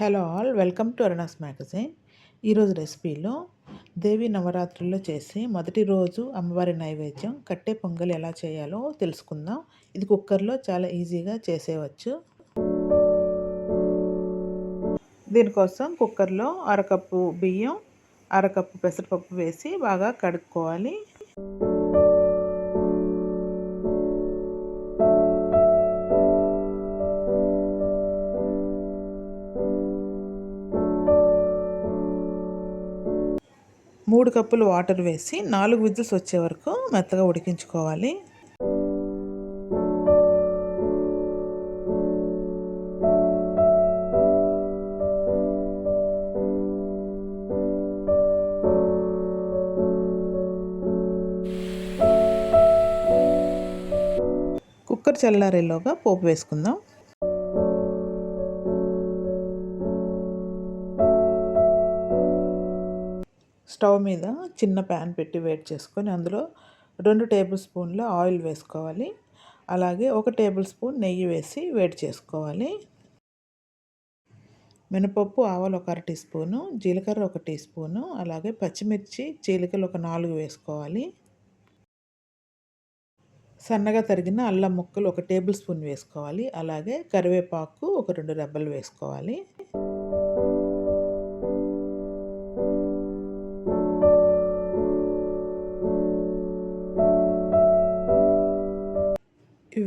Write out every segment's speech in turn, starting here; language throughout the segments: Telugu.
Hello all welcome to Aruna's magazine. ఈరోజు రెసిపీలో దేవి నవరాత్రుల్లో చేసి మొదటి రోజు అమ్మవారి నైవేద్యం కట్టే పొంగల్ ఎలా చేయాలో తెలుసుకుందాం. ఇది కుక్కర్లో చాలా ఈజీగా చేసేవచ్చు. దీనికోసం కుక్కర్లో అరకప్పు బియ్యం అరకప్పు పెసరపప్పు వేసి బాగా కడుక్కోవాలి. మూడు కప్పులు వాటర్ వేసి నాలుగు విజిల్స్ వచ్చే వరకు మెత్తగా ఉడికించుకోవాలి. కుక్కర్ చల్లారేలోగా పోపు వేసుకుందాం. స్టవ్ మీద చిన్న ప్యాన్ పెట్టి వేడి చేసుకొని అందులో రెండు టేబుల్ స్పూన్ల ఆయిల్ వేసుకోవాలి. అలాగే ఒక టేబుల్ స్పూన్ నెయ్యి వేసి వేడి చేసుకోవాలి. మినపప్పు ఆవాలు ఒక అర టీ స్పూను జీలకర్ర ఒక టీ స్పూను అలాగే పచ్చిమిర్చి చీలికలు ఒక నాలుగు వేసుకోవాలి. సన్నగా తరిగిన అల్లం ముక్కలు ఒక టేబుల్ స్పూన్ వేసుకోవాలి. అలాగే కరివేపాకు ఒక రెండు రెబ్బలు వేసుకోవాలి.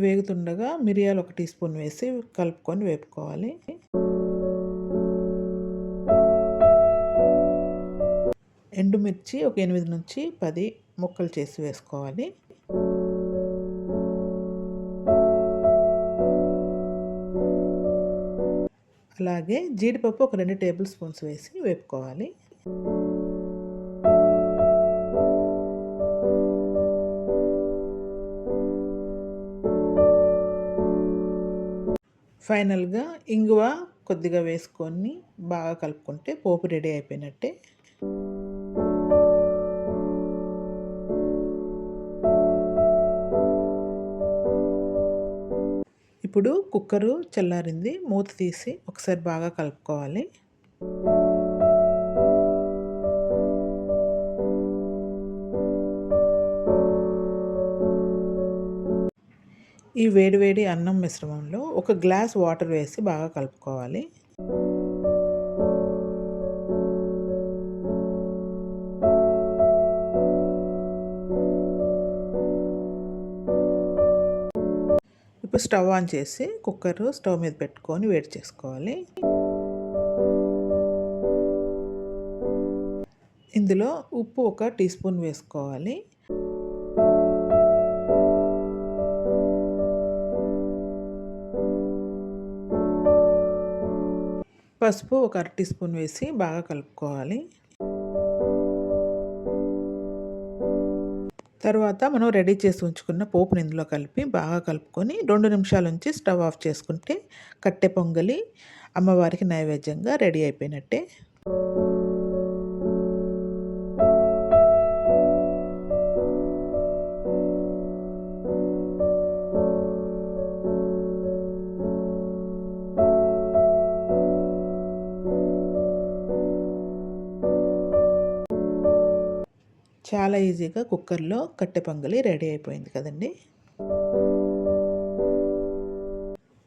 వేగుతుండగా మిరియాలు ఒక టీ స్పూన్ వేసి కలుపుకొని వేపుకోవాలి. ఎండుమిర్చి ఒక ఎనిమిది నుంచి పది ముక్కలు చేసి వేసుకోవాలి. అలాగే జీడిపప్పు ఒక రెండు టేబుల్ స్పూన్స్ వేసి వేపుకోవాలి. ఫైనల్గా ఇంగువ కొద్దిగా వేసుకొని బాగా కలుపుకుంటే పోపు రెడీ అయిపోయినట్టే. ఇప్పుడు కుక్కరు చల్లారింది మూత తీసి ఒకసారి బాగా కలుపుకోవాలి. ఈ వేడివేడి అన్నం మిశ్రమంలో ఒక గ్లాస్ వాటర్ వేసి బాగా కలుపుకోవాలి. ఇప్పుడు స్టవ్ ఆన్ చేసి కుక్కర్ స్టవ్ మీద పెట్టుకొని వేడి చేసుకోవాలి. ఇందులో ఉప్పు ఒక టీ స్పూన్ వేసుకోవాలి. పసుపు ఒక అర టీ స్పూన్ వేసి బాగా కలుపుకోవాలి. తర్వాత మనం రెడీ చేసి ఉంచుకున్న పోపుని ఇందులో కలిపి బాగా కలుపుకొని రెండు నిమిషాల నుంచి స్టవ్ ఆఫ్ చేసుకుంటే కట్టె పొంగలి అమ్మవారికి నైవేద్యంగా రెడీ అయిపోయినట్టే. చాలా ఈజీగా కుక్కర్లో కట్టె పొంగలి రెడీ అయిపోయింది కదండి.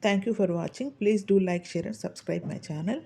Thank you for watching please do like share and subscribe my channel